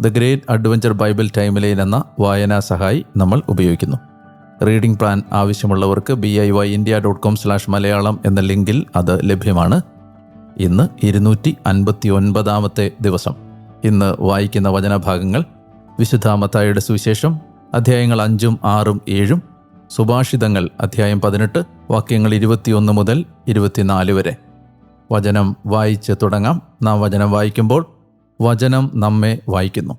the great adventure bible time line എന്ന വായനാ സഹായി നമ്മൾ ഉപയോഗിക്കുന്നു. റീഡിംഗ് പ്ലാൻ ആവശ്യമുള്ളവർക്ക് B I Y India dot com slash Malayalam എന്ന ലിങ്കിൽ അത് ലഭ്യമാണ്. ഇന്ന് ഇരുന്നൂറ്റി അൻപത്തി ഒൻപതാമത്തെ ദിവസം. ഇന്ന് വായിക്കുന്ന വചനഭാഗങ്ങൾ വിശുദ്ധ മത്തായിയുടെ സുവിശേഷം അധ്യായങ്ങൾ അഞ്ചും ആറും ഏഴും സുഭാഷിതങ്ങൾ അധ്യായം പതിനെട്ട് വാക്യങ്ങൾ ഇരുപത്തിയൊന്ന് മുതൽ ഇരുപത്തിനാല് വരെ. വചനം വായിച്ച് തുടങ്ങാം. നാം വചനം വായിക്കുമ്പോൾ വചനം നമ്മെ വായിക്കുന്നു.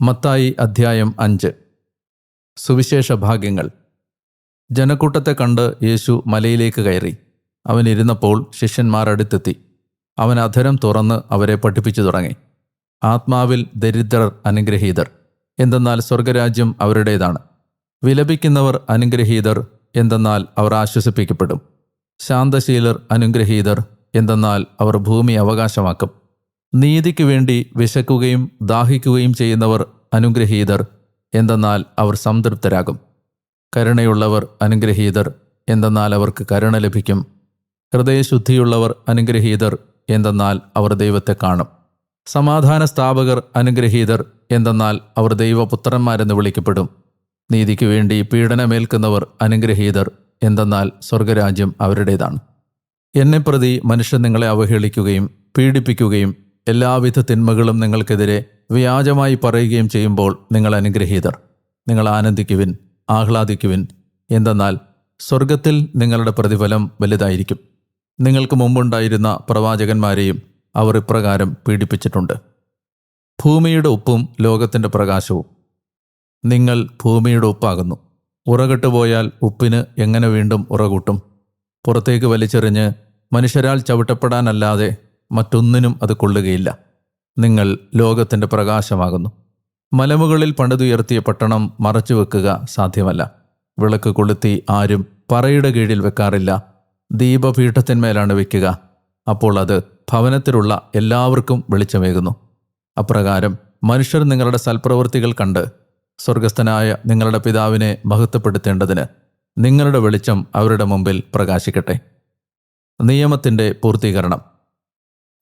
മത്തായി അധ്യായം അഞ്ച്. സുവിശേഷ ഭാഗ്യങ്ങൾ. ജനക്കൂട്ടത്തെ കണ്ട് യേശു മലയിലേക്ക് കയറി. അവനിരുന്നപ്പോൾ ശിഷ്യന്മാർ അടുത്തെത്തി. അവൻ അധരം തുറന്ന് അവരെ പഠിപ്പിച്ചു തുടങ്ങി. ആത്മാവിൽ ദരിദ്രർ അനുഗ്രഹീതർ. എന്തെന്നാൽ സ്വർഗരാജ്യം അവരുടേതാണ്. വിലപിക്കുന്നവർ അനുഗ്രഹീതർ എന്തെന്നാൽ അവർ ആശ്വസിപ്പിക്കപ്പെടും. ശാന്തശീലർ അനുഗ്രഹീതർ എന്തെന്നാൽ അവർ ഭൂമി അവകാശമാക്കും. നീതിക്ക് വേണ്ടി വിശക്കുകയും ദാഹിക്കുകയും ചെയ്യുന്നവർ അനുഗ്രഹീതർ എന്തെന്നാൽ അവർ സംതൃപ്തരാകും. കരുണയുള്ളവർ അനുഗ്രഹീതർ എന്തെന്നാൽ അവർക്ക് കരുണ ലഭിക്കും. ഹൃദയശുദ്ധിയുള്ളവർ അനുഗ്രഹീതർ എന്തെന്നാൽ അവർ ദൈവത്തെ കാണും. സമാധാന സ്ഥാപകർ അനുഗ്രഹീതർ എന്തെന്നാൽ അവർ ദൈവപുത്രന്മാരെന്ന് വിളിക്കപ്പെടും. നീതിക്ക് വേണ്ടി പീഡനമേൽക്കുന്നവർ അനുഗ്രഹീതർ എന്തെന്നാൽ സ്വർഗരാജ്യം അവരുടേതാണ്. എന്നെ പ്രതി മനുഷ്യൻ നിങ്ങളെ അവഹേളിക്കുകയും പീഡിപ്പിക്കുകയും എല്ലാവിധ തിന്മകളും നിങ്ങൾക്കെതിരെ വ്യാജമായി പറയുകയും ചെയ്യുമ്പോൾ നിങ്ങൾ അനുഗ്രഹീതർ. നിങ്ങൾ ആനന്ദിക്കുവിൻ ആഹ്ലാദിക്കുവിൻ. എന്തെന്നാൽ സ്വർഗത്തിൽ നിങ്ങളുടെ പ്രതിഫലം വലുതായിരിക്കും. നിങ്ങൾക്ക് മുമ്പുണ്ടായിരുന്ന പ്രവാചകന്മാരെയും അവർ ഇപ്രകാരം പീഡിപ്പിച്ചിട്ടുണ്ട്. ഭൂമിയുടെ ഉപ്പും ലോകത്തിന്റെ പ്രകാശവും. നിങ്ങൾ ഭൂമിയുടെ ഉപ്പാകുന്നു. ഉറകെട്ടുപോയാൽ ഉപ്പിന് എങ്ങനെ വീണ്ടും ഉറകൂട്ടും? പുറത്തേക്ക് വലിച്ചെറിഞ്ഞ് മനുഷ്യരാൽ ചവിട്ടപ്പെടാനല്ലാതെ മറ്റൊന്നിനും അത് കൊള്ളുകയില്ല. നിങ്ങൾ ലോകത്തിന്റെ പ്രകാശമാകുന്നു. മലമുകളിൽ പണിതുയർത്തിയ പട്ടണം മറച്ചു വെക്കുക സാധ്യമല്ല. വിളക്ക് കൊളുത്തി ആരും പറയുടെ കീഴിൽ വെക്കാറില്ല. ദീപപീഠത്തിന്മേലാണ് വെക്കുക. അപ്പോൾ അത് ഭവനത്തിലുള്ള എല്ലാവർക്കും വെളിച്ചമേകുന്നു. അപ്രകാരം മനുഷ്യർ നിങ്ങളുടെ സൽപ്രവൃത്തികൾ കണ്ട് സ്വർഗസ്ഥനായ നിങ്ങളുടെ പിതാവിനെ മഹത്വപ്പെടുത്തേണ്ടതിന് നിങ്ങളുടെ വെളിച്ചം അവരുടെ മുമ്പിൽ പ്രകാശിക്കട്ടെ. നിയമത്തിന്റെ പൂർത്തീകരണം.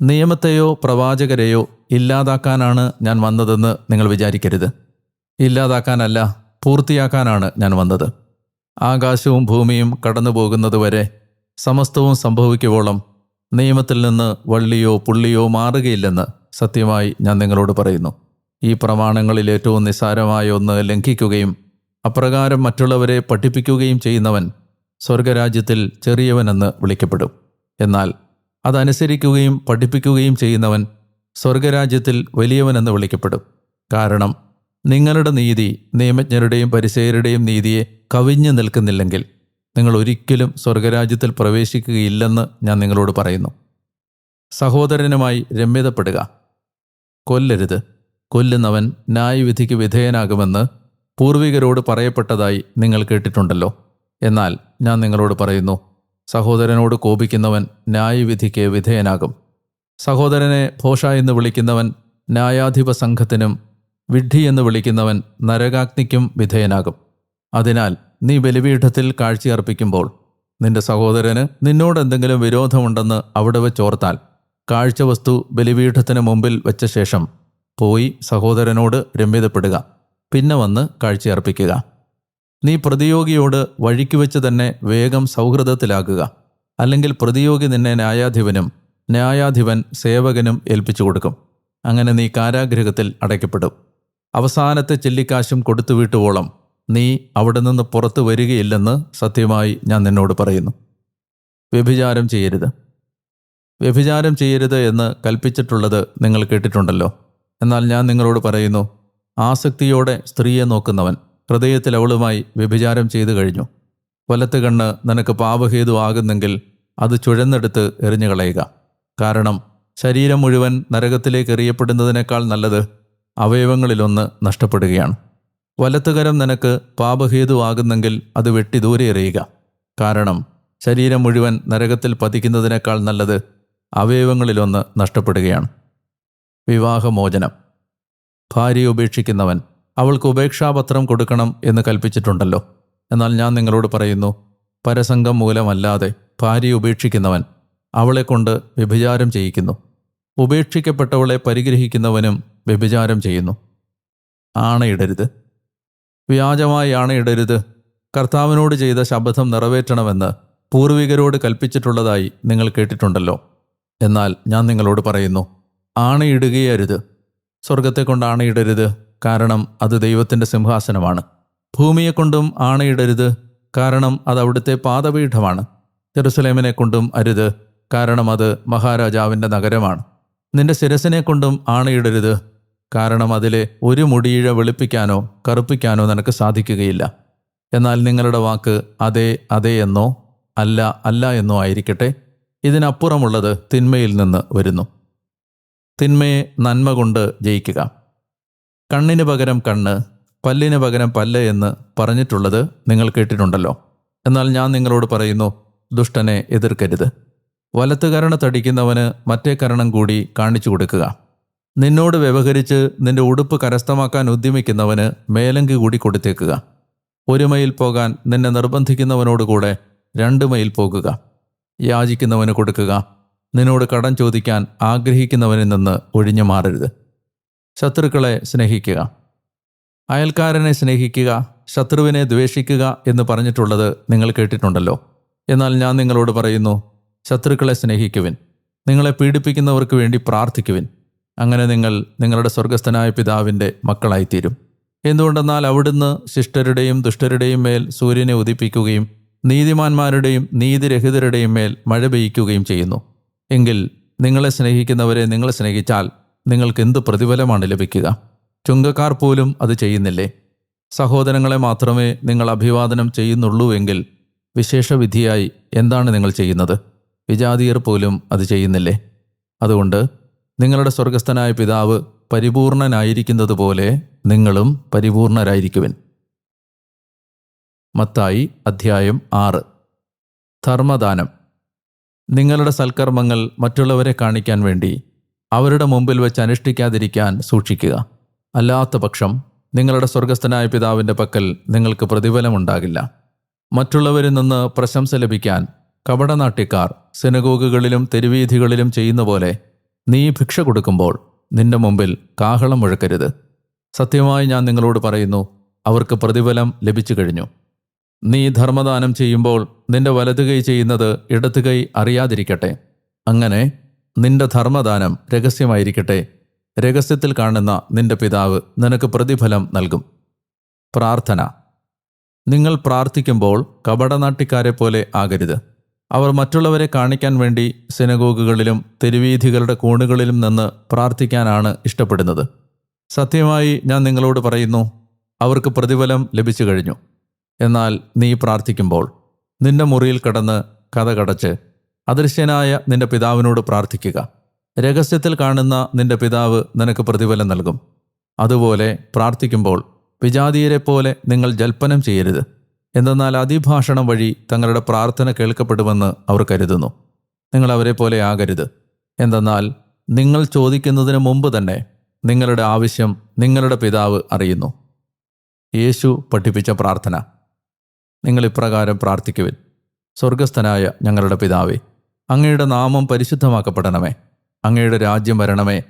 നിയമത്തെയോ പ്രവാചകരെയോ ഇല്ലാതാക്കാനാണ് ഞാൻ വന്നതെന്ന് നിങ്ങൾ വിചാരിക്കരുത്. ഇല്ലാതാക്കാനല്ല പൂർത്തിയാക്കാനാണ് ഞാൻ വന്നത്. ആകാശവും ഭൂമിയും കടന്നു പോകുന്നതുവരെ സമസ്തവും സംഭവിക്കുവോളം നിയമത്തിൽ നിന്ന് വള്ളിയോ പുള്ളിയോ മാറുകയില്ലെന്ന് സത്യമായി ഞാൻ നിങ്ങളോട് പറയുന്നു. ഈ പ്രമാണങ്ങളിൽ ഏറ്റവും നിസ്സാരമായ ഒന്ന് ലംഘിക്കുകയും അപ്രകാരം മറ്റുള്ളവരെ പഠിപ്പിക്കുകയും ചെയ്യുന്നവൻ സ്വർഗരാജ്യത്തിൽ ചെറിയവനെന്ന് വിളിക്കപ്പെടും. എന്നാൽ അതനുസരിക്കുകയും പഠിപ്പിക്കുകയും ചെയ്യുന്നവൻ സ്വർഗരാജ്യത്തിൽ വലിയവനെന്ന് വിളിക്കപ്പെടും. കാരണം നിങ്ങളുടെ നീതി നിയമജ്ഞരുടെയും പരിസയരുടെയും നീതിയെ കവിഞ്ഞു നിൽക്കുന്നില്ലെങ്കിൽ നിങ്ങൾ ഒരിക്കലും സ്വർഗരാജ്യത്തിൽ പ്രവേശിക്കുകയില്ലെന്ന് ഞാൻ നിങ്ങളോട് പറയുന്നു. സഹോദരനുമായി രമ്യതപ്പെടുക. കൊല്ലരുത്. കൊല്ലുന്നവൻ ന്യായവിധിക്ക് വിധേയനാകുമെന്ന് പൂർവികരോട് പറയപ്പെട്ടതായി നിങ്ങൾ കേട്ടിട്ടുണ്ടല്ലോ. എന്നാൽ ഞാൻ നിങ്ങളോട് പറയുന്നു സഹോദരനോട് കോപിക്കുന്നവൻ ന്യായവിധിക്ക് വിധേയനാകും. സഹോദരനെ ഭോഷ എന്ന് വിളിക്കുന്നവൻ ന്യായാധിപ സംഘത്തിനും വിഡ്ഢി എന്ന് വിളിക്കുന്നവൻ നരകാഗ്നിക്കും വിധേയനാകും. അതിനാൽ നീ ബലിപീഠത്തിൽ കാഴ്ചയർപ്പിക്കുമ്പോൾ നിന്റെ സഹോദരന് നിന്നോട് എന്തെങ്കിലും വിരോധമുണ്ടെന്ന് അവിടെ വെച്ചോർത്താൽ കാഴ്ചവസ്തു ബലിപീഠത്തിന് മുമ്പിൽ വെച്ച ശേഷം പോയി സഹോദരനോട് രമ്യതപ്പെടുക. പിന്നെ വന്ന് കാഴ്ചയർപ്പിക്കുക. നീ പ്രതിയോഗിയോട് വഴിക്ക് വെച്ച് തന്നെ വേഗം സൗഹൃദത്തിലാക്കുക. അല്ലെങ്കിൽ പ്രതിയോഗി നിന്നെ ന്യായാധിപനും ന്യായാധിപൻ സേവകനും ഏൽപ്പിച്ചു കൊടുക്കും. അങ്ങനെ നീ കാരാഗ്രഹത്തിൽ അടയ്ക്കപ്പെടും. അവസാനത്തെ ചെല്ലിക്കാശും കൊടുത്തു വീട്ടുവോളം നീ അവിടെ നിന്ന് പുറത്തു വരികയില്ലെന്ന് സത്യമായി ഞാൻ നിന്നോട് പറയുന്നു. വ്യഭിചാരം ചെയ്യരുത്. വ്യഭിചാരം ചെയ്യരുത് എന്ന് കൽപ്പിച്ചിട്ടുള്ളത് നിങ്ങൾ കേട്ടിട്ടുണ്ടല്ലോ. എന്നാൽ ഞാൻ നിങ്ങളോട് പറയുന്നു ആസക്തിയോടെ സ്ത്രീയെ നോക്കുന്നവൻ ഹൃദയത്തിൽ അവളുമായി വ്യഭിചാരം ചെയ്തു കഴിഞ്ഞു. വലത്ത് കണ്ണ് നിനക്ക് പാപഹേതു ആകുന്നെങ്കിൽ അത് ചുഴന്നെടുത്ത് എറിഞ്ഞു കളയുക കാരണം ശരീരം മുഴുവൻ നരകത്തിലേക്ക് എറിയപ്പെടുന്നതിനേക്കാൾ നല്ലത് അവയവങ്ങളിലൊന്ന് നഷ്ടപ്പെടുകയാണ്. വലത്തുകരം നിനക്ക് പാപഹേതുവാകുന്നെങ്കിൽ അത് വെട്ടി ദൂരെ എറിയുക. കാരണം ശരീരം മുഴുവൻ നരകത്തിൽ പതിക്കുന്നതിനേക്കാൾ നല്ലത് അവയവങ്ങളിലൊന്ന് നഷ്ടപ്പെടുകയാണ്. വിവാഹമോചനം. ഭാര്യയെ ഉപേക്ഷിക്കുന്നവൻ അവൾക്ക് ഉപേക്ഷാപത്രം കൊടുക്കണം എന്ന് കൽപ്പിച്ചിട്ടുണ്ടല്ലോ. എന്നാൽ ഞാൻ നിങ്ങളോട് പറയുന്നു പരസംഗം മൂലമല്ലാതെ ഭാര്യയെ ഉപേക്ഷിക്കുന്നവൻ അവളെ കൊണ്ട് വ്യഭിചാരം ചെയ്യിക്കുന്നു. ഉപേക്ഷിക്കപ്പെട്ടവളെ പരിഗ്രഹിക്കുന്നവനും വ്യഭിചാരം ചെയ്യുന്നു. ആണയിടരുത്. വ്യാജമായി ആണയിടരുത്. കർത്താവിനോട് ചെയ്ത ശബ്ദം നിറവേറ്റണമെന്ന് പൂർവികരോട് കൽപ്പിച്ചിട്ടുള്ളതായി നിങ്ങൾ കേട്ടിട്ടുണ്ടല്ലോ. എന്നാൽ ഞാൻ നിങ്ങളോട് പറയുന്നു ആണയിടുകയരുത്. സ്വർഗത്തെ കൊണ്ട് ആണയിടരുത്. കാരണം അത് ദൈവത്തിന്റെ സിംഹാസനമാണ്. ഭൂമിയെ കൊണ്ടും ആണയിടരുത് കാരണം അത് അവിടുത്തെ പാദപീഠമാണ്. ജെറുസലേമിനെ കൊണ്ടും അരുത് കാരണം അത് മഹാരാജാവിന്റെ നഗരമാണ്. നിന്റെ ശിരസിനെ കൊണ്ടും ആണയിടരുത് കാരണം അതിലെ ഒരു മുടിയിഴ വെളുപ്പിക്കാനോ കറുപ്പിക്കാനോ നിനക്ക് സാധിക്കുകയില്ല. എന്നാൽ നിങ്ങളുടെ വാക്ക് അതെ അതെ എന്നോ അല്ല അല്ല എന്നോ ആയിരിക്കട്ടെ. ഇതിനപ്പുറമുള്ളത് തിന്മയിൽ നിന്ന് വരുന്നു. തിന്മയെ നന്മ കൊണ്ട് ജയിക്കുക. കണ്ണിന് പകരം കണ്ണ് പല്ലിന് പകരം പല്ല് എന്ന് പറഞ്ഞിട്ടുള്ളത് നിങ്ങൾ കേട്ടിട്ടുണ്ടല്ലോ. എന്നാൽ ഞാൻ നിങ്ങളോട് പറയുന്നു ദുഷ്ടനെ എതിർക്കരുത്. വലത്തുകരണ തടിക്കുന്നവന് മറ്റേ കരണം കൂടി കാണിച്ചു കൊടുക്കുക. നിന്നോട് വ്യവഹരിച്ച് നിന്റെ ഉടുപ്പ് കരസ്ഥമാക്കാൻ ഉദ്യമിക്കുന്നവന് മേലങ്കി കൂടി കൊടുത്തേക്കുക. ഒരു മൈൽ പോകാൻ നിന്നെ നിർബന്ധിക്കുന്നവനോടുകൂടെ രണ്ട് മൈൽ പോകുക. യാചിക്കുന്നവന് കൊടുക്കുക. നിന്നോട് കടം ചോദിക്കാൻ ആഗ്രഹിക്കുന്നവനിൽ നിന്ന് ഒഴിഞ്ഞു മാറരുത്. ശത്രുക്കളെ സ്നേഹിക്കുക. അയൽക്കാരനെ സ്നേഹിക്കുക ശത്രുവിനെ ദ്വേഷിക്കുക എന്ന് പറഞ്ഞിട്ടുള്ളത് നിങ്ങൾ കേട്ടിട്ടുണ്ടല്ലോ. എന്നാൽ ഞാൻ നിങ്ങളോട് പറയുന്നു ശത്രുക്കളെ സ്നേഹിക്കുവിൻ. നിങ്ങളെ പീഡിപ്പിക്കുന്നവർക്ക് വേണ്ടി പ്രാർത്ഥിക്കുവിൻ. അങ്ങനെ നിങ്ങൾ നിങ്ങളുടെ സ്വർഗസ്ഥനായ പിതാവിന്റെ മക്കളായിത്തീരും. എന്തുകൊണ്ടെന്നാൽ അവിടുന്ന് ശിഷ്ടരുടെയും ദുഷ്ടരുടെയും മേൽ സൂര്യനെ ഉദിപ്പിക്കുകയും നീതിമാന്മാരുടെയും നീതിരഹിതരുടെയും മേൽ മഴ പെയ്യ്ക്കുകയും ചെയ്യുന്നു. എങ്കിൽ നിങ്ങളെ സ്നേഹിക്കുന്നവരെ നിങ്ങൾ സ്നേഹിച്ചാൽ നിങ്ങൾക്ക് എന്ത് പ്രതിഫലമാണ് ലഭിക്കുക? ചുങ്കക്കാർ പോലും അത് ചെയ്യുന്നില്ലേ? സഹോദരങ്ങളെ മാത്രമേ നിങ്ങൾ അഭിവാദനം ചെയ്യുന്നുള്ളൂ എങ്കിൽ വിശേഷവിധിയായി എന്താണ് നിങ്ങൾ ചെയ്യുന്നത്? വിജാതീയർ പോലും അത് ചെയ്യുന്നില്ലേ? അതുകൊണ്ട് നിങ്ങളുടെ സ്വർഗസ്ഥനായ പിതാവ് പരിപൂർണനായിരിക്കുന്നത് പോലെ നിങ്ങളും പരിപൂർണരായിരിക്കുവിൻ. മത്തായി അധ്യായം ആറ്. ധർമ്മദാനം. നിങ്ങളുടെ സൽക്കർമ്മങ്ങൾ മറ്റുള്ളവരെ കാണിക്കാൻ വേണ്ടി അവരുടെ മുമ്പിൽ വെച്ച് അനുഷ്ഠിക്കാതിരിക്കാൻ സൂക്ഷിക്കുക. അല്ലാത്ത പക്ഷം നിങ്ങളുടെ സ്വർഗസ്ഥനായ പിതാവിന്റെ പക്കൽ നിങ്ങൾക്ക് പ്രതിഫലമുണ്ടാകില്ല. മറ്റുള്ളവരിൽ നിന്ന് പ്രശംസ ലഭിക്കാൻ കപടനാട്യക്കാർ സിനഗോഗുകളിലും തെരുവീഥികളിലും ചെയ്യുന്ന പോലെ നീ ഭിക്ഷ കൊടുക്കുമ്പോൾ നിന്റെ മുമ്പിൽ കാഹളം മുഴക്കരുത്. സത്യമായി ഞാൻ നിങ്ങളോട് പറയുന്നു അവർക്ക് പ്രതിഫലം ലഭിച്ചു കഴിഞ്ഞു. നീ ധർമ്മദാനം ചെയ്യുമ്പോൾ നിന്റെ വലതു വലതുകൈ ചെയ്യുന്നത് ഇടത്തുകൈ അറിയാതിരിക്കട്ടെ. അങ്ങനെ നിന്റെ ധർമ്മദാനം രഹസ്യമായിരിക്കട്ടെ. രഹസ്യത്തിൽ കാണുന്ന നിന്റെ പിതാവ് നിനക്ക് പ്രതിഫലം നൽകും. പ്രാർത്ഥന. നിങ്ങൾ പ്രാർത്ഥിക്കുമ്പോൾ കപടനാട്ടിക്കാരെ പോലെ ആകരുത്. അവർ മറ്റുള്ളവരെ കാണിക്കാൻ വേണ്ടി സിനഗോഗുകളിലും തെരുവീഥികളുടെ കോണുകളിലും നിന്ന് പ്രാർത്ഥിക്കാനാണ് ഇഷ്ടപ്പെടുന്നത്. സത്യമായി ഞാൻ നിങ്ങളോട് പറയുന്നു അവർക്ക് പ്രതിഫലം ലഭിച്ചു കഴിഞ്ഞു എന്നാൽ നീ പ്രാർത്ഥിക്കുമ്പോൾ നിന്റെ മുറിയിൽ കടന്ന് കഥ കടച്ച് അദൃശ്യനായ നിന്റെ പിതാവിനോട് പ്രാർത്ഥിക്കുക. രഹസ്യത്തിൽ കാണുന്ന നിന്റെ പിതാവ് നിനക്ക് പ്രതിഫലം നൽകും. അതുപോലെ പ്രാർത്ഥിക്കുമ്പോൾ വിജാതീയരെ പോലെ നിങ്ങൾ ജൽപ്പനം ചെയ്യരുത്. എന്തെന്നാൽ അതിഭാഷണം വഴി തങ്ങളുടെ പ്രാർത്ഥന കേൾക്കപ്പെടുമെന്ന് അവർ കരുതുന്നു. നിങ്ങൾ അവരെ പോലെ ആകരുത്. എന്തെന്നാൽ നിങ്ങൾ ചോദിക്കുന്നതിന് മുമ്പ് തന്നെ നിങ്ങളുടെ ആവശ്യം നിങ്ങളുടെ പിതാവ് അറിയുന്നു. യേശു പഠിപ്പിച്ച പ്രാർത്ഥന. നിങ്ങൾ ഇപ്രകാരം പ്രാർത്ഥിക്കുവിൻ. സ്വർഗസ്ഥനായ ഞങ്ങളുടെ പിതാവേ അങ്ങയുടെ നാമം പരിശുദ്ധമാക്കപ്പെടണമേ. അങ്ങയുടെ രാജ്യം വരണമേ.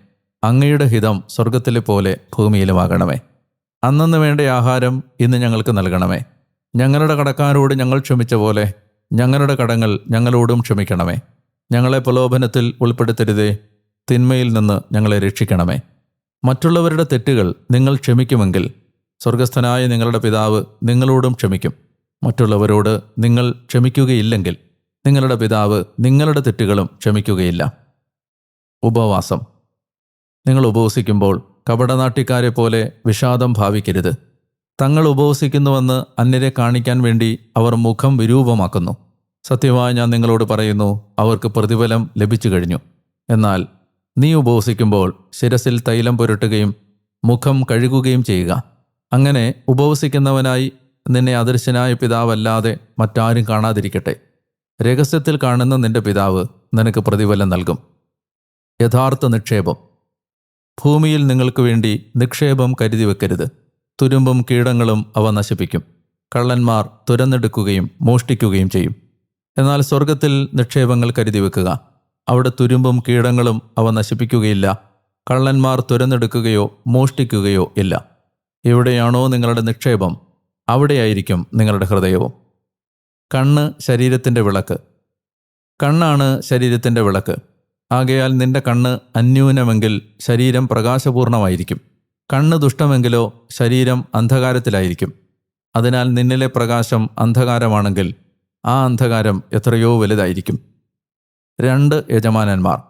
അങ്ങയുടെ ഹിതം സ്വർഗത്തിലെ പോലെ ഭൂമിയിലുമാകണമേ. അന്നന്ന് വേണ്ട ആഹാരം ഇന്ന് ഞങ്ങൾക്ക് നൽകണമേ. ഞങ്ങളുടെ കടക്കാരോട് ഞങ്ങൾ ക്ഷമിച്ച പോലെ ഞങ്ങളുടെ കടങ്ങൾ ഞങ്ങളോടും ക്ഷമിക്കണമേ. ഞങ്ങളെ പ്രലോഭനത്തിൽ ഉൾപ്പെടുത്തരുതേ. തിന്മയിൽ നിന്ന് ഞങ്ങളെ രക്ഷിക്കണമേ. മറ്റുള്ളവരുടെ തെറ്റുകൾ നിങ്ങൾ ക്ഷമിക്കുമെങ്കിൽ സ്വർഗസ്ഥനായ നിങ്ങളുടെ പിതാവ് നിങ്ങളോടും ക്ഷമിക്കും. മറ്റുള്ളവരോട് നിങ്ങൾ ക്ഷമിക്കുകയില്ലെങ്കിൽ നിങ്ങളുടെ പിതാവ് നിങ്ങളുടെ തെറ്റുകളും ക്ഷമിക്കുകയില്ല. ഉപവാസം. നിങ്ങൾ ഉപവസിക്കുമ്പോൾ കപടനാട്ടിക്കാരെ പോലെ വിഷാദം ഭാവിക്കരുത്. തങ്ങൾ ഉപവസിക്കുന്നുവെന്ന് അന്യരെ കാണിക്കാൻ വേണ്ടി അവർ മുഖം വിരൂപമാക്കുന്നു. സത്യമായി ഞാൻ നിങ്ങളോട് പറയുന്നു അവർക്ക് പ്രതിഫലം ലഭിച്ചു കഴിഞ്ഞു. എന്നാൽ നീ ഉപവസിക്കുമ്പോൾ ശിരസിൽ തൈലം പുരട്ടുകയും മുഖം കഴുകുകയും ചെയ്യുക. അങ്ങനെ ഉപവസിക്കുന്നവനായി നിന്നെ അദൃശ്യനായ പിതാവല്ലാതെ മറ്റാരും കാണാതിരിക്കട്ടെ. രഹസ്യത്തിൽ കാണുന്ന നിന്റെ പിതാവ് നിനക്ക് പ്രതിഫലം നൽകും. യഥാർത്ഥ നിക്ഷേപം. ഭൂമിയിൽ നിങ്ങൾക്ക് വേണ്ടി നിക്ഷേപം കരുതി വെക്കരുത്. തുരുമ്പും കീടങ്ങളും അവ നശിപ്പിക്കും. കള്ളന്മാർ തുരന്നെടുക്കുകയും മോഷ്ടിക്കുകയും ചെയ്യും. എന്നാൽ സ്വർഗത്തിൽ നിക്ഷേപങ്ങൾ കരുതി വെക്കുക. അവിടെ തുരുമ്പും കീടങ്ങളും അവ നശിപ്പിക്കുകയില്ല. കള്ളന്മാർ തുരന്നെടുക്കുകയോ മോഷ്ടിക്കുകയോ ഇല്ല. എവിടെയാണോ നിങ്ങളുടെ നിക്ഷേപം അവിടെയായിരിക്കും നിങ്ങളുടെ ഹൃദയവും. കണ്ണ് ശരീരത്തിന്റെ വിളക്ക്. കണ്ണാണ് ശരീരത്തിന്റെ വിളക്ക്. ആകയാൽ നിന്റെ കണ്ണ് അന്യൂനമെങ്കിൽ ശരീരം പ്രകാശപൂർണമായിരിക്കും. കണ്ണ് ദുഷ്ടമെങ്കിലോ ശരീരം അന്ധകാരത്തിലായിരിക്കും. അതിനാൽ നിന്നിലെ പ്രകാശം അന്ധകാരമാണെങ്കിൽ ആ അന്ധകാരം എത്രയോ വലുതായിരിക്കും. രണ്ട് യജമാനന്മാർ.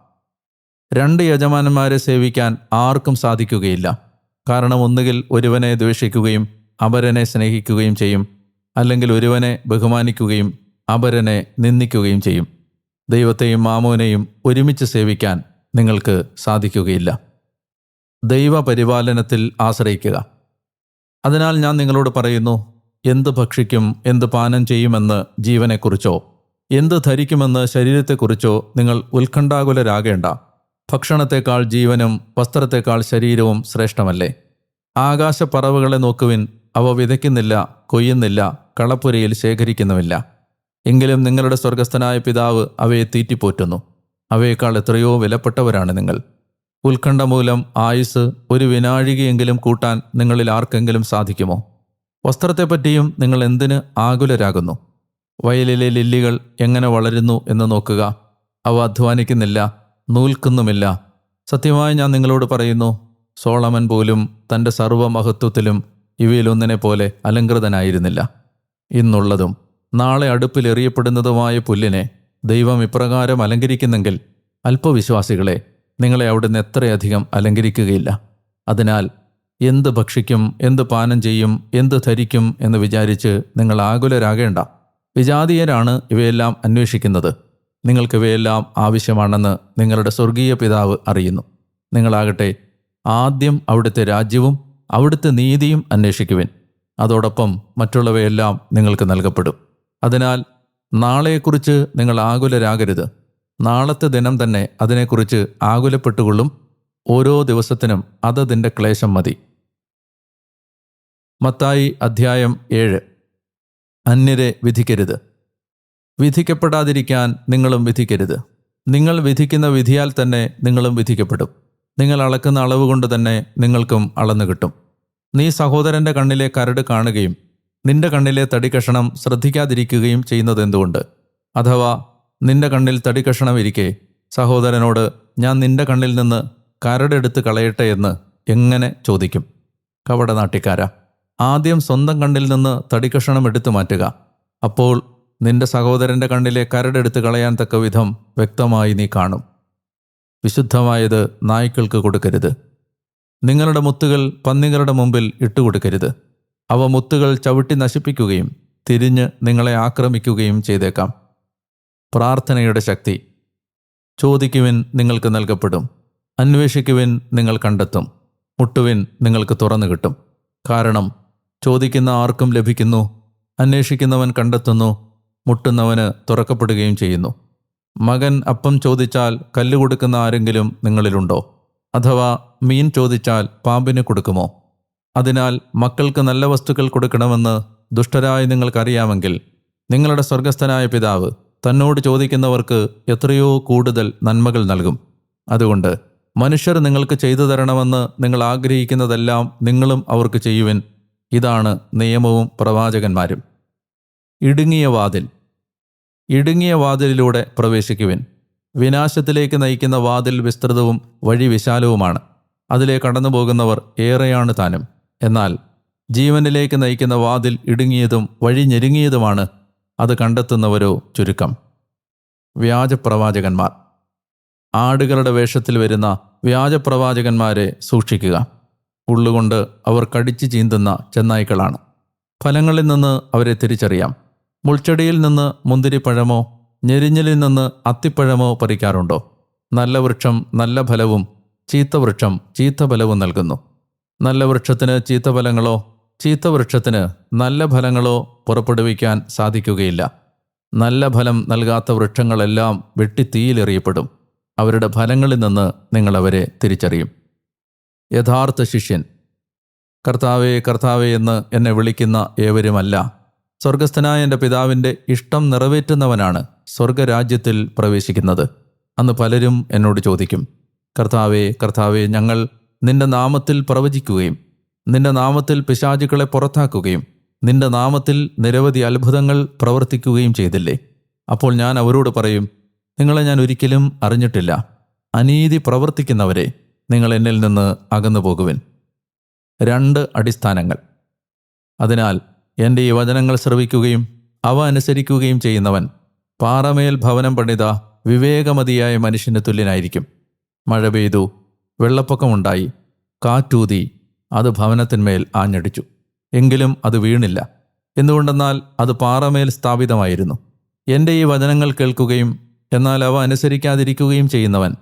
രണ്ട് യജമാനന്മാരെ സേവിക്കാൻ ആർക്കും സാധിക്കുകയില്ല. കാരണം ഒന്നുകിൽ ഒരുവനെ ദ്വേഷിക്കുകയും അപരനെ സ്നേഹിക്കുകയും ചെയ്യും. അല്ലെങ്കിൽ ഒരുവനെ ബഹുമാനിക്കുകയും അപരനെ നിന്ദിക്കുകയും ചെയ്യും. ദൈവത്തെയും മാമോനെയും ഒരുമിച്ച് സേവിക്കാൻ നിങ്ങൾക്ക് സാധിക്കുകയില്ല. ദൈവപരിപാലനത്തിൽ ആശ്രയിക്കുക. അതിനാൽ ഞാൻ നിങ്ങളോട് പറയുന്നു എന്ത് ഭക്ഷിക്കും എന്ത് പാനം ചെയ്യുമെന്ന് ജീവനെക്കുറിച്ചോ എന്ത് ധരിക്കുമെന്ന് ശരീരത്തെക്കുറിച്ചോ നിങ്ങൾ ഉത്കണ്ഠാകുലരാകേണ്ട. ഭക്ഷണത്തെക്കാൾ ജീവനും വസ്ത്രത്തെക്കാൾ ശരീരവും ശ്രേഷ്ഠമല്ലേ? ആകാശപ്പറവുകളെ നോക്കുവിൻ അവ വിതയ്ക്കുന്നില്ല കൊയ്യുന്നില്ല കളപ്പുരയിൽ ശേഖരിക്കുന്നുമില്ല. എങ്കിലും നിങ്ങളുടെ സ്വർഗസ്ഥനായ പിതാവ് അവയെ തീറ്റിപ്പോറ്റുന്നു. അവയേക്കാൾ എത്രയോ വിലപ്പെട്ടവരാണ് നിങ്ങൾ. ഉത്കണ്ഠ മൂലം ആയുസ് ഒരു വിനാഴികയെങ്കിലും കൂട്ടാൻ നിങ്ങളിൽ ആർക്കെങ്കിലും സാധിക്കുമോ? വസ്ത്രത്തെപ്പറ്റിയും നിങ്ങൾ എന്തിന് ആകുലരാകുന്നു? വയലിലെ ലില്ലികൾ എങ്ങനെ വളരുന്നു എന്ന് നോക്കുക. അവ അധ്വാനിക്കുന്നില്ല നൂൽക്കുന്നുമില്ല. സത്യമായി ഞാൻ നിങ്ങളോട് പറയുന്നു സോളമൻ പോലും തന്റെ സർവമഹത്വത്തിലും ഇവയിലൊന്നിനെ പോലെ അലങ്കൃതനായിരുന്നില്ല ഇന്നുള്ളതും നാളെ അടുപ്പിൽ എറിയപ്പെടുന്നതുമായ പുല്ലിനെ ദൈവം ഇപ്രകാരം അലങ്കരിക്കുന്നെങ്കിൽ അല്പവിശ്വാസികളെ നിങ്ങളെ അവിടുന്ന് എത്രയധികം അലങ്കരിക്കുകയില്ല. അതിനാൽ എന്ത് ഭക്ഷിക്കും എന്ത് പാനം ചെയ്യും എന്ത് ധരിക്കും എന്ന് വിചാരിച്ച് നിങ്ങൾ ആകുലരാകേണ്ട. വിജാതീയരാണ് ഇവയെല്ലാം അന്വേഷിക്കുന്നത്. നിങ്ങൾക്കിവയെല്ലാം ആവശ്യമാണെന്ന് നിങ്ങളുടെ സ്വർഗീയ പിതാവ് അറിയുന്നു. നിങ്ങളാകട്ടെ ആദ്യം അവിടുത്തെ രാജ്യവും അവിടുത്തെ നീതിയും അന്വേഷിക്കുവിൻ. അതോടൊപ്പം മറ്റുള്ളവയെല്ലാം നിങ്ങൾക്ക് നൽകപ്പെടും. അതിനാൽ നാളെയെക്കുറിച്ച് നിങ്ങൾ ആകുലരാകരുത്. നാളത്തെ ദിനം തന്നെ അതിനെക്കുറിച്ച് ആകുലപ്പെട്ടുകൊള്ളും. ഓരോ ദിവസത്തിനും അതതിന്റെ ക്ലേശം മതി. മത്തായി അധ്യായം ഏഴ്. അന്യരെ വിധിക്കരുത്. വിധിക്കപ്പെടാതിരിക്കാൻ നിങ്ങളും വിധിക്കരുത്. നിങ്ങൾ വിധിക്കുന്ന വിധിയാൽ തന്നെ നിങ്ങളും വിധിക്കപ്പെടും. നിങ്ങൾ അളക്കുന്ന അളവ് കൊണ്ട് തന്നെ നിങ്ങൾക്കും അളന്നു കിട്ടും. നീ സഹോദരന്റെ കണ്ണിലെ കരട് കാണുകയും നിന്റെ കണ്ണിലെ തടിക്കഷണം ശ്രദ്ധിക്കാതിരിക്കുകയും ചെയ്യുന്നത് എന്തുകൊണ്ട് അഥവാ നിന്റെ കണ്ണിൽ തടിക്കഷണം ഇരിക്കെ സഹോദരനോട് ഞാൻ നിന്റെ കണ്ണിൽ നിന്ന് കരടെടുത്ത് കളയട്ടെ എന്ന് എങ്ങനെ ചോദിക്കും? കവടനാട്ടിക്കാര ആദ്യം സ്വന്തം കണ്ണിൽ നിന്ന് തടിക്കഷണം എടുത്തു മാറ്റുക. അപ്പോൾ നിന്റെ സഹോദരന്റെ കണ്ണിലെ കരടെടുത്ത് കളയാൻ തക്ക വിധം വ്യക്തമായി നീ കാണും. വിശുദ്ധമായത് നായ്ക്കൾക്ക് കൊടുക്കരുത്. നിങ്ങളുടെ മുത്തുകൾ പന്നികളുടെ മുമ്പിൽ ഇട്ടുകൊടുക്കരുത്. അവ മുത്തുകൾ ചവിട്ടി നശിപ്പിക്കുകയും തിരിഞ്ഞ് നിങ്ങളെ ആക്രമിക്കുകയും ചെയ്തേക്കാം. പ്രാർത്ഥനയുടെ ശക്തി ചോദിക്കുവിൻ നിങ്ങൾക്ക് നൽകപ്പെടും. അന്വേഷിക്കുവിൻ നിങ്ങൾ കണ്ടെത്തും. മുട്ടുവിൻ നിങ്ങൾക്ക് തുറന്നു കിട്ടും. കാരണം ചോദിക്കുന്ന ആർക്കും ലഭിക്കുന്നു അന്വേഷിക്കുന്നവൻ കണ്ടെത്തുന്നു മുട്ടുന്നവന് തുറക്കപ്പെടുകയും ചെയ്യുന്നു. മകൻ അപ്പം ചോദിച്ചാൽ കല്ലുകൊടുക്കുന്ന ആരെങ്കിലും നിങ്ങളിലുണ്ടോ? അഥവാ മീൻ ചോദിച്ചാൽ പാമ്പിന് കൊടുക്കുമോ? അതിനാൽ മക്കൾക്ക് നല്ല വസ്തുക്കൾ കൊടുക്കണമെന്ന് ദുഷ്ടരായ നിങ്ങൾക്കറിയാമെങ്കിൽ നിങ്ങളുടെ സ്വർഗസ്ഥനായ പിതാവ് തന്നോട് ചോദിക്കുന്നവർക്ക് എത്രയോ കൂടുതൽ നന്മകൾ നൽകും. അതുകൊണ്ട് മനുഷ്യർ നിങ്ങൾക്ക് ചെയ്തു തരണമെന്ന് നിങ്ങൾ ആഗ്രഹിക്കുന്നതെല്ലാം നിങ്ങളും അവർക്ക് ചെയ്യുവിൻ. ഇതാണ് നിയമവും പ്രവാചകന്മാരും. ഇടുങ്ങിയ വാതിൽ. ഇടുങ്ങിയ വാതിലിലൂടെ പ്രവേശിക്കുവിൻ. വിനാശത്തിലേക്ക് നയിക്കുന്ന വാതിൽ വിസ്തൃതവും വഴി വിശാലവുമാണ്. അതിലെ കടന്നു പോകുന്നവർ ഏറെയാണ് താനും. എന്നാൽ ജീവനിലേക്ക് നയിക്കുന്ന വാതിൽ ഇടുങ്ങിയതും വഴി ഞെരുങ്ങിയതുമാണ് അത് കണ്ടെത്തുന്നവരോ ചുരുക്കം. വ്യാജപ്രവാചകന്മാർ. ആടുകളുടെ വേഷത്തിൽ വരുന്ന വ്യാജപ്രവാചകന്മാരെ സൂക്ഷിക്കുക. ഉള്ളുകൊണ്ട് അവർ കടിച്ചു ചീന്തുന്ന ചെന്നായ്ക്കളാണ്. ഫലങ്ങളിൽ നിന്ന് അവരെ തിരിച്ചറിയാം. മുൾച്ചെടിയിൽ നിന്ന് മുന്തിരിപ്പഴമോ ഞെരിഞ്ഞലിൽ നിന്ന് അത്തിപ്പഴമോ പറിക്കാറുണ്ടോ? നല്ല വൃക്ഷം നല്ല ഫലവും ചീത്ത വൃക്ഷം ചീത്ത ഫലവും നൽകുന്നു. നല്ല വൃക്ഷത്തിന് ചീത്ത ഫലങ്ങളോ ചീത്ത വൃക്ഷത്തിന് നല്ല ഫലങ്ങളോ പുറപ്പെടുവിക്കാൻ സാധിക്കുകയില്ല. നല്ല ഫലം നൽകാത്ത വൃക്ഷങ്ങളെല്ലാം വെട്ടി തീയിലെറിയപ്പെടും. അവരുടെ ഫലങ്ങളിൽ നിന്ന് നിങ്ങളവരെ തിരിച്ചറിയും. യഥാർത്ഥ ശിഷ്യൻ. കർത്താവേ കർത്താവേ എന്ന് എന്നെ വിളിക്കുന്ന ഏവരുമല്ല. സ്വർഗസ്ഥനായ എന്റെ പിതാവിന്റെ ഇഷ്ടം നിറവേറ്റുന്നവനാണ് സ്വർഗരാജ്യത്തിൽ പ്രവേശിക്കുന്നത്. അന്ന് പലരും എന്നോട് ചോദിക്കും കർത്താവേ കർത്താവേ ഞങ്ങൾ നിന്റെ നാമത്തിൽ പ്രവചിക്കുകയും നിന്റെ നാമത്തിൽ പിശാചുക്കളെ പുറത്താക്കുകയും നിന്റെ നാമത്തിൽ നിരവധി അത്ഭുതങ്ങൾ പ്രവർത്തിക്കുകയും ചെയ്തില്ലേ? അപ്പോൾ ഞാൻ അവരോട് പറയും നിങ്ങളെ ഞാൻ ഒരിക്കലും അറിഞ്ഞിട്ടില്ല. അനീതി പ്രവർത്തിക്കുന്നവരെ നിങ്ങൾ എന്നിൽ നിന്ന് അകന്നു പോകുവിൻ രണ്ട് അടിസ്ഥാനങ്ങൾ. അതിനാൽ എന്റെ ഈ വചനങ്ങൾ ശ്രവിക്കുകയും അവ അനുസരിക്കുകയും ചെയ്യുന്നവൻ പാറമേൽ ഭവനം പണിത വിവേകമതിയായ മനുഷ്യന് തുല്യനായിരിക്കും. മഴ പെയ്തു വെള്ളപ്പൊക്കമുണ്ടായി കാറ്റൂതി അത് ഭവനത്തിന്മേൽ ആഞ്ഞടിച്ചു. എങ്കിലും അത് വീണില്ല. എന്തുകൊണ്ടെന്നാൽ അത് പാറമേൽ സ്ഥാപിതമായിരുന്നു. എന്റെ ഈ വചനങ്ങൾ കേൾക്കുകയും എന്നാൽ അവ അനുസരിക്കാതിരിക്കുകയും ചെയ്യുന്നവൻ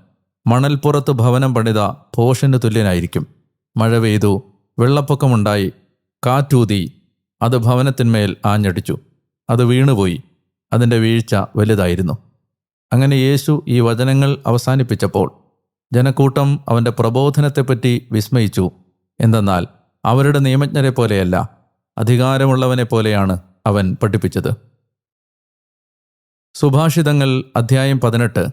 മണൽപ്പുറത്ത് ഭവനം പണിത ഭോഷന് തുല്യനായിരിക്കും. മഴ പെയ്തു വെള്ളപ്പൊക്കമുണ്ടായി കാറ്റൂതി അത് ഭവനത്തിന്മേൽ ആഞ്ഞടിച്ചു. അത് വീണുപോയി. അതിന്റെ വീഴ്ച വലുതായിരുന്നു. അങ്ങനെ യേശു ഈ വചനങ്ങൾ അവസാനിപ്പിച്ചപ്പോൾ ജനക്കൂട്ടം അവന്റെ പ്രബോധനത്തെപ്പറ്റി വിസ്മയിച്ചു. എന്തെന്നാൽ അവരുടെ നിയമജ്ഞരെ പോലെയല്ല അധികാരമുള്ളവനെ പോലെയാണ് അവൻ പഠിപ്പിച്ചത്. സുഭാഷിതങ്ങൾ അധ്യായം പതിനെട്ട്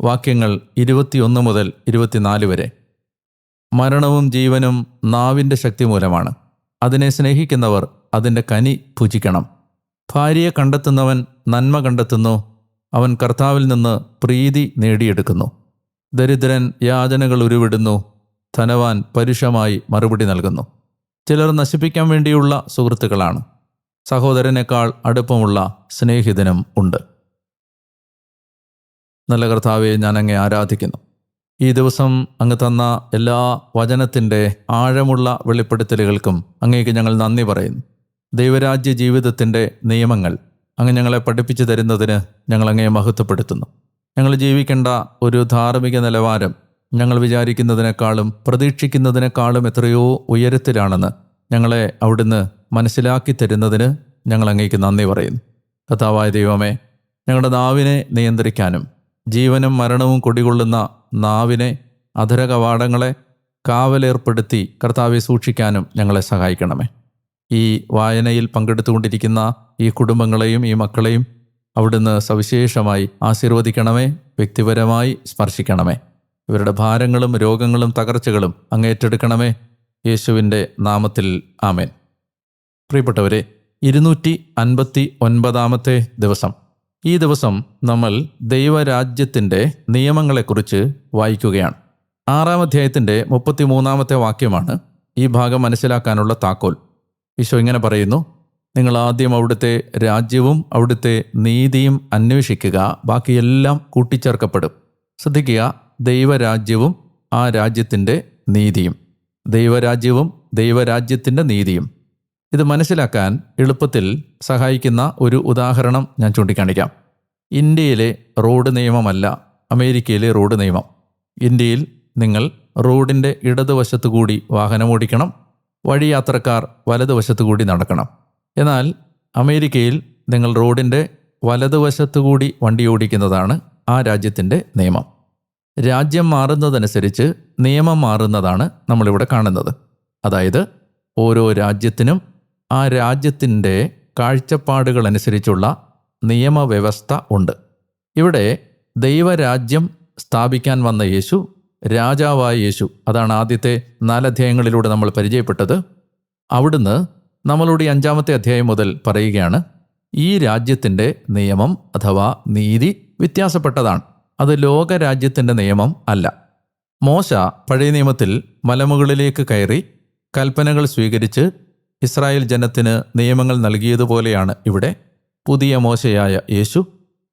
വാക്യങ്ങൾ ഇരുപത്തിയൊന്ന് മുതൽ ഇരുപത്തിനാല് വരെ. മരണവും ജീവനും നാവിന്റെ ശക്തി മൂലമാണ് അതിനെ സ്നേഹിക്കുന്നവർ അതിന്റെ കനി ഭുജിക്കണം. ഭാര്യയെ കണ്ടെത്തുന്നവൻ നന്മ കണ്ടെത്തുന്നു. അവൻ കർത്താവിൽ നിന്ന് പ്രീതി നേടിയെടുക്കുന്നു. ദരിദ്രൻ യാചനകൾ ഉരുവിടുന്നു. ധനവാൻ പരുഷമായി മറുപടി നൽകുന്നു. ചിലർ നശിപ്പിക്കാൻ വേണ്ടിയുള്ള സുഹൃത്തുക്കളാണ്. സഹോദരനേക്കാൾ അടുപ്പമുള്ള സ്നേഹിതനും ഉണ്ട്. നല്ല കർത്താവെ ഞാൻ ആരാധിക്കുന്നു. ഈ ദിവസം അങ്ങ് തന്ന എല്ലാ വചനത്തിന്റെ ആഴമുള്ള വെളിപ്പെടുത്തലുകൾക്കും അങ്ങേക്ക് ഞങ്ങൾ നന്ദി പറയുന്നു. ദൈവരാജ്യ ജീവിതത്തിന്റെ നിയമങ്ങൾ അങ്ങ് ഞങ്ങളെ പഠിപ്പിച്ചു തരുന്നതിന് ഞങ്ങളങ്ങയെ മഹത്വപ്പെടുത്തുന്നു. ഞങ്ങൾ ജീവിക്കേണ്ട ഒരു ധാർമ്മിക നിലവാരം ഞങ്ങൾ വിചാരിക്കുന്നതിനേക്കാളും പ്രതീക്ഷിക്കുന്നതിനേക്കാളും എത്രയോ ഉയരത്തിലാണെന്ന് ഞങ്ങളെ അവിടുന്ന് മനസ്സിലാക്കി തരുന്നതിന് ഞങ്ങൾ അങ്ങേക്ക് നന്ദി പറയുന്നു. കഥാവായ ദൈവമേ ഞങ്ങളുടെ നാവിനെ നിയന്ത്രിക്കാനും ജീവനും മരണവും കൊടികൊള്ളുന്ന നാവിനെ അധര കവാടങ്ങളെ കാവലേർപ്പെടുത്തി കർത്താവെ സൂക്ഷിക്കാനും ഞങ്ങളെ സഹായിക്കണമേ. ഈ വായനയിൽ പങ്കെടുത്തുകൊണ്ടിരിക്കുന്ന ഈ കുടുംബങ്ങളെയും ഈ മക്കളെയും അവിടുന്ന് സവിശേഷമായി ആശീർവദിക്കണമേ വ്യക്തിപരമായി സ്പർശിക്കണമേ. ഇവരുടെ ഭാരങ്ങളും രോഗങ്ങളും തകർച്ചകളും അങ്ങേറ്റെടുക്കണമേ യേശുവിന്റെ നാമത്തിൽ ആമേൻ. പ്രിയപ്പെട്ടവരെ ഇരുന്നൂറ്റി അൻപത്തി ഒൻപതാമത്തെ ദിവസം. ഈ ദിവസം നമ്മൾ ദൈവരാജ്യത്തിന്റെ നിയമങ്ങളെക്കുറിച്ച് വായിക്കുകയാണ്. ആറാം അധ്യായത്തിന്റെ മുപ്പത്തിമൂന്നാമത്തെ വാക്യമാണ് ഈ ഭാഗം മനസ്സിലാക്കാനുള്ള താക്കോൽ. ഈശോ ഇങ്ങനെ പറയുന്നു നിങ്ങൾ ആദ്യം അവിടുത്തെ രാജ്യവും അവിടുത്തെ നീതിയും അന്വേഷിക്കുക ബാക്കിയെല്ലാം കൂട്ടിച്ചേർക്കപ്പെടും. ശ്രദ്ധിക്കുക ദൈവരാജ്യവും ആ രാജ്യത്തിന്റെ നീതിയും. ദൈവരാജ്യവും ദൈവരാജ്യത്തിന്റെ നീതിയും. ഇത് മനസ്സിലാക്കാൻ എളുപ്പത്തിൽ സഹായിക്കുന്ന ഒരു ഉദാഹരണം ഞാൻ ചൂണ്ടിക്കാണിക്കാം. ഇന്ത്യയിലെ റോഡ് നിയമമല്ല അമേരിക്കയിലെ റോഡ് നിയമം. ഇന്ത്യയിൽ നിങ്ങൾ റോഡിന്റെ ഇടതുവശത്തു കൂടി വാഹനം ഓടിക്കണം വഴിയാത്രക്കാർ യാത്രക്കാർ കൂടി നടക്കണം. എന്നാൽ അമേരിക്കയിൽ നിങ്ങൾ റോഡിന്റെ വലതുവശത്തുകൂടി വണ്ടി ഓടിക്കുന്നതാണ് ആ രാജ്യത്തിന്റെ നിയമം. രാജ്യം മാറുന്നതനുസരിച്ച് നിയമം മാറുന്നതാണ് നമ്മളിവിടെ കാണുന്നത്. അതായത് ഓരോ രാജ്യത്തിനും ആ രാജ്യത്തിന്റെ കാഴ്ചപ്പാടുകളനുസരിച്ചുള്ള നിയമവ്യവസ്ഥ ഉണ്ട്. ഇവിടെ ദൈവരാജ്യം സ്ഥാപിക്കാൻ വന്ന യേശു രാജാവായ യേശു അതാണ് ആദ്യത്തെ നാലധ്യായങ്ങളിലൂടെ നമ്മൾ പരിചയപ്പെട്ടത്. അവിടുന്ന് നമ്മളോട് ഈ അഞ്ചാമത്തെ അധ്യായം മുതൽ പറയുകയാണ് ഈ രാജ്യത്തിന്റെ നിയമം അഥവാ നീതി വ്യത്യാസപ്പെട്ടതാണ്. അത് ലോകരാജ്യത്തിന്റെ നിയമം അല്ല. മോശ പഴയ നിയമത്തിൽ മലമുകളിലേക്ക് കയറി കൽപ്പനകൾ സ്വീകരിച്ച് ഇസ്രായേൽ ജനത്തിന് നിയമങ്ങൾ നൽകിയതുപോലെയാണ് ഇവിടെ പുതിയ മോശയായ യേശു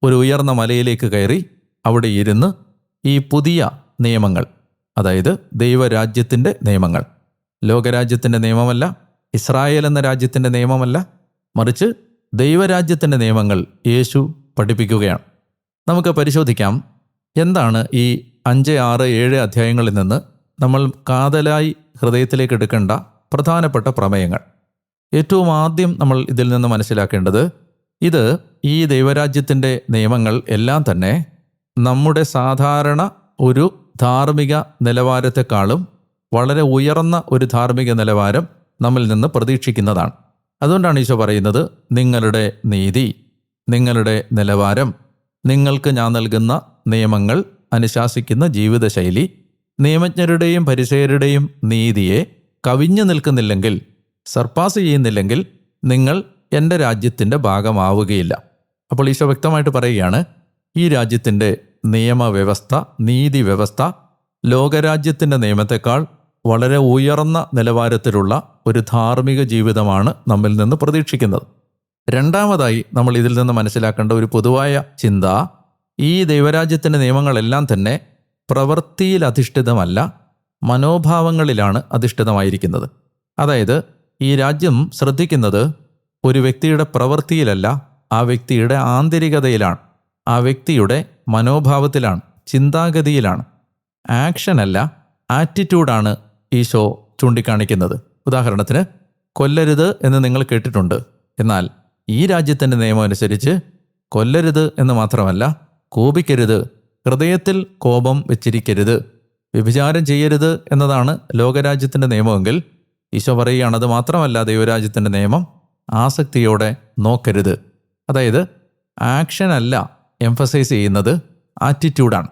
ഒരു ഉയർന്ന മലയിലേക്ക് കയറി അവിടെ ഇരുന്ന് ഈ പുതിയ നിയമങ്ങൾ അതായത് ദൈവരാജ്യത്തിന്റെ നിയമങ്ങൾ. ലോകരാജ്യത്തിന്റെ നിയമമല്ല ഇസ്രായേൽ എന്ന രാജ്യത്തിന്റെ നിയമമല്ല മറിച്ച് ദൈവരാജ്യത്തിന്റെ നിയമങ്ങൾ യേശു പഠിപ്പിക്കുകയാണ്. നമുക്ക് പരിശോധിക്കാം എന്താണ് ഈ അഞ്ച് ആറ് ഏഴ് അധ്യായങ്ങളിൽ നിന്ന് നമ്മൾ കാതലായി ഹൃദയത്തിലേക്ക് എടുക്കേണ്ട പ്രധാനപ്പെട്ട പ്രമേയങ്ങൾ. ഏറ്റവും ആദ്യം നമ്മൾ ഇതിൽ നിന്ന് മനസ്സിലാക്കേണ്ടത് ഇത് ഈ ദൈവരാജ്യത്തിന്റെ നിയമങ്ങൾ എല്ലാം തന്നെ നമ്മുടെ സാധാരണ ഒരു ധാർമ്മിക നിലവാരത്തെക്കാളും വളരെ ഉയർന്ന ഒരു ധാർമ്മിക നിലവാരം നമ്മിൽ നിന്ന് പ്രതീക്ഷിക്കുന്നതാണ്. അതുകൊണ്ടാണ് ഈശോ പറയുന്നത് നിങ്ങളുടെ നീതി നിങ്ങളുടെ നിലവാരം നിങ്ങൾക്ക് ഞാൻ നൽകുന്ന നിയമങ്ങൾ അനുശാസിക്കുന്ന ജീവിതശൈലി നിയമജ്ഞരുടെയും പരിചയരുടെയും നീതിയെ കവിഞ്ഞു നിൽക്കുന്നില്ലെങ്കിൽ സർപ്പാസ് ചെയ്യുന്നില്ലെങ്കിൽ നിങ്ങൾ എന്റെ രാജ്യത്തിന്റെ ഭാഗമാവുകയില്ല. അപ്പോൾ ഈശോ വ്യക്തമായിട്ട് പറയുകയാണ് ഈ രാജ്യത്തിന്റെ നിയമവ്യവസ്ഥ നീതി വ്യവസ്ഥ ലോകരാജ്യത്തിന്റെ നിയമത്തെക്കാൾ വളരെ ഉയർന്ന നിലവാരത്തിലുള്ള ഒരു ധാർമ്മിക ജീവിതമാണ് നമ്മിൽ നിന്ന് പ്രതീക്ഷിക്കുന്നത്. രണ്ടാമതായി നമ്മൾ ഇതിൽ നിന്ന് മനസ്സിലാക്കേണ്ട ഒരു പൊതുവായ ചിന്ത ഈ ദൈവരാജ്യത്തിന്റെ നിയമങ്ങളെല്ലാം തന്നെ പ്രവൃത്തിയിൽ അധിഷ്ഠിതമല്ല മനോഭാവങ്ങളിലാണ് അധിഷ്ഠിതമായിരിക്കുന്നത്. അതായത് ഈ രാജ്യം ശ്രദ്ധിക്കുന്നത് ഒരു വ്യക്തിയുടെ പ്രവൃത്തിയിലല്ല ആ വ്യക്തിയുടെ ആന്തരികതയിലാണ്. ആ വ്യക്തിയുടെ മനോഭാവത്തിലാണ് ചിന്താഗതിയിലാണ്. ആക്ഷനല്ല ആറ്റിറ്റ്യൂഡാണ് ഈശോ ചൂണ്ടിക്കാണിക്കുന്നത്. ഉദാഹരണത്തിന് കൊല്ലരുത് എന്ന് നിങ്ങൾ കേട്ടിട്ടുണ്ട്. എന്നാൽ ഈ രാജ്യത്തിന്റെ നിയമം അനുസരിച്ച് കൊല്ലരുത് എന്ന് മാത്രമല്ല കോപിക്കരുത് ഹൃദയത്തിൽ കോപം വെച്ചിരിക്കരുത് വ്യഭിചാരം ചെയ്യരുത് എന്നതാണ് ലോകരാജ്യത്തിന്റെ നിയമമെങ്കിൽ ഈശോ പറയുകയാണ് അത് മാത്രമല്ല ദൈവരാജ്യത്തിന്റെ നിയമം ആസക്തിയോടെ നോക്കരുത്. അതായത് ആക്ഷൻ അല്ല എംഫസൈസ് ചെയ്യുന്നത് ആറ്റിറ്റ്യൂഡാണ്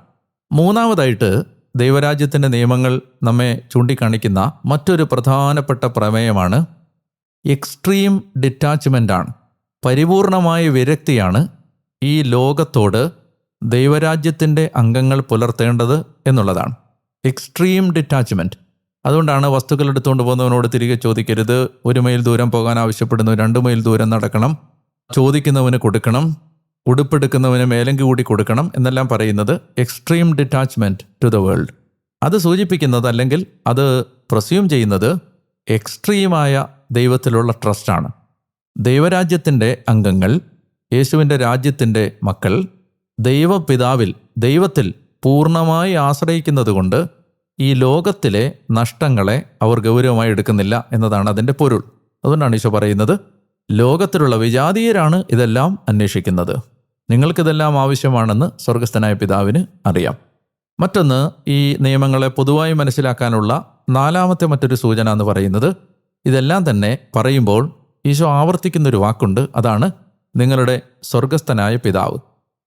മൂന്നാമതായിട്ട് ദൈവരാജ്യത്തിന്റെ നിയമങ്ങൾ നമ്മെ ചൂണ്ടിക്കാണിക്കുന്ന മറ്റൊരു പ്രധാനപ്പെട്ട പ്രമേയമാണ് എക്സ്ട്രീം ഡിറ്റാച്ച്മെന്റ് ആണ്. പരിപൂർണമായ വിരക്തിയാണ് ഈ ലോകത്തോട് ദൈവരാജ്യത്തിന്റെ അംഗങ്ങൾ പുലർത്തേണ്ടത് എന്നുള്ളതാണ്. എക്സ്ട്രീം ഡിറ്റാച്ച്മെന്റ് അതുകൊണ്ടാണ് വസ്തുക്കൾ എടുത്തുകൊണ്ട് പോകുന്നവനോട് തിരികെ ചോദിക്കരുത്. ഒരു മൈൽ ദൂരം പോകാൻ ആവശ്യപ്പെടുന്നു രണ്ട് മൈൽ ദൂരം നടക്കണം ചോദിക്കുന്നവന് കൊടുക്കണം ഉടുപ്പെടുക്കുന്നവന് മേലങ്കി കൂടി കൊടുക്കണം എന്നെല്ലാം പറയുന്നത് extreme detachment to the world അത് സൂചിപ്പിക്കുന്നത് അല്ലെങ്കിൽ അത് പ്രസ്യൂം ചെയ്യുന്നത് എക്സ്ട്രീമായ ദൈവത്തിലുള്ള ട്രസ്റ്റാണ് ദൈവരാജ്യത്തിന്റെ അംഗങ്ങൾ യേശുവിന്റെ രാജ്യത്തിന്റെ മക്കൾ ദൈവപിതാവിൽ ദൈവത്തിൽ പൂർണമായി ആശ്രയിക്കുന്നതുകൊണ്ട് ഈ ലോകത്തിലെ നഷ്ടങ്ങളെ അവർ ഗൗരവമായി എടുക്കുന്നില്ല എന്നതാണ് അതിന്റെ പൊരുൾ. അതുകൊണ്ടാണ് ഈശോ പറയുന്നത് ലോകത്തിലുള്ള വിജാതീയരാണ് ഇതെല്ലാം അന്വേഷിക്കുന്നത്. നിങ്ങൾക്കിതെല്ലാം ആവശ്യമാണെന്ന് സ്വർഗസ്ഥനായ പിതാവിന് അറിയാം. മറ്റൊന്ന് ഈ നിയമങ്ങളെ പൊതുവായി മനസ്സിലാക്കാനുള്ള നാലാമത്തെ മറ്റൊരു സൂചന എന്ന് പറയുന്നത് ഇതെല്ലാം തന്നെ പറയുമ്പോൾ ഈശോ ആവർത്തിക്കുന്നൊരു വാക്കുണ്ട് അതാണ് നിങ്ങളുടെ സ്വർഗസ്ഥനായ പിതാവ്.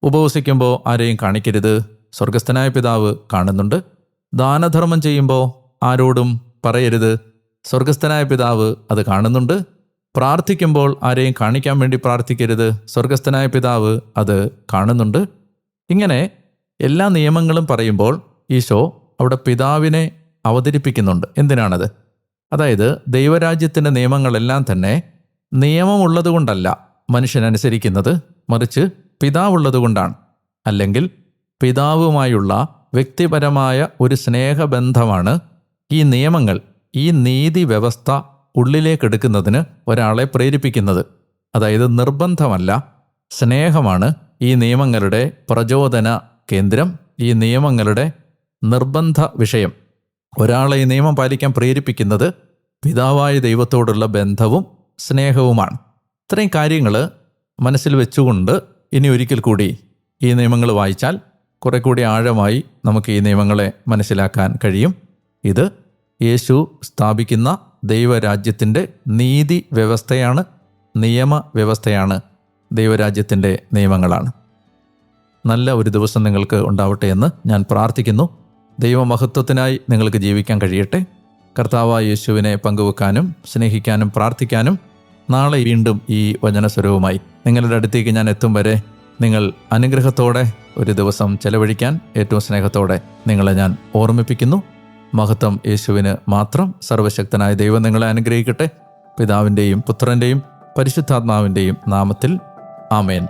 ഉപവസിക്കുമ്പോൾ ആരെയും കാണിക്കരുത് സ്വർഗസ്ഥനായ പിതാവ് കാണുന്നുണ്ട്. ദാനധർമ്മം ചെയ്യുമ്പോൾ ആരോടും പറയരുത് സ്വർഗസ്ഥനായ പിതാവ് അത് കാണുന്നുണ്ട്. പ്രാർത്ഥിക്കുമ്പോൾ ആരെയും കാണിക്കാൻ വേണ്ടി പ്രാർത്ഥിക്കരുത്. സ്വർഗസ്ഥനായ പിതാവ് അത് കാണുന്നുണ്ട്. ഇങ്ങനെ എല്ലാ നിയമങ്ങളും പറയുമ്പോൾ ഈശോ അവിടെ പിതാവിനെ അവതരിപ്പിക്കുന്നുണ്ട്. എന്തിനാണത്? അതായത് ദൈവരാജ്യത്തിന്റെ നിയമങ്ങളെല്ലാം തന്നെ നിയമമുള്ളതുകൊണ്ടല്ല മനുഷ്യൻ അനുസരിക്കുന്നത് മറിച്ച് പിതാവുള്ളതുകൊണ്ടാണ്. അല്ലെങ്കിൽ പിതാവുമായുള്ള വ്യക്തിപരമായ ഒരു സ്നേഹബന്ധമാണ് ഈ നിയമങ്ങൾ ഈ നീതി വ്യവസ്ഥ ഉള്ളിലേക്കെടുക്കുന്നതിന് ഒരാളെ പ്രേരിപ്പിക്കുന്നത്. അതായത് നിർബന്ധമല്ല. സ്നേഹമാണ് ഈ നിയമങ്ങളുടെ പ്രചോദന കേന്ദ്രം ഈ നിയമങ്ങളുടെ നിർബന്ധ വിഷയം. ഒരാളെ ഈ നിയമം പാലിക്കാൻ പ്രേരിപ്പിക്കുന്നത് പിതാവായ ദൈവത്തോടുള്ള ബന്ധവും സ്നേഹവുമാണ്. ഇത്രയും കാര്യങ്ങൾ മനസ്സിൽ വെച്ചുകൊണ്ട് ഇനി ഒരിക്കൽ കൂടി ഈ നിയമങ്ങൾ വായിച്ചാൽ കുറെ കൂടി ആഴമായി നമുക്ക് ഈ നിയമങ്ങളെ മനസ്സിലാക്കാൻ കഴിയും. ഇത് യേശു സ്ഥാപിക്കുന്ന ദൈവരാജ്യത്തിന്റെ നീതി വ്യവസ്ഥയാണ് നിയമ വ്യവസ്ഥയാണ് ദൈവരാജ്യത്തിന്റെ നിയമങ്ങളാണ്. നല്ല ഒരു ദിവസം നിങ്ങൾക്ക് ഉണ്ടാവട്ടെ എന്ന് ഞാൻ പ്രാർത്ഥിക്കുന്നു. ദൈവമഹത്വത്തിനായി നിങ്ങൾക്ക് ജീവിക്കാൻ കഴിയട്ടെ. കർത്താവായ യേശുവിനെ പങ്കുവെക്കാനും സ്നേഹിക്കാനും പ്രാർത്ഥിക്കാനും നാളെ വീണ്ടും ഈ വചനസ്വരവുമായി നിങ്ങളുടെ അടുത്തേക്ക് ഞാൻ എത്തും വരെ നിങ്ങൾ അനുഗ്രഹത്തോടെ ഒരു ദിവസം ചെലവഴിക്കാൻ ഏറ്റവും സ്നേഹത്തോടെ നിങ്ങളെ ഞാൻ ഓർമ്മിപ്പിക്കുന്നു. മഹത്വം യേശുവിന് മാത്രം സർവശക്തനായ ദൈവം നിങ്ങളെ അനുഗ്രഹിക്കട്ടെ. പിതാവിന്റെയും പുത്രന്റെയും പരിശുദ്ധാത്മാവിന്റെയും നാമത്തിൽ ആമേൻ.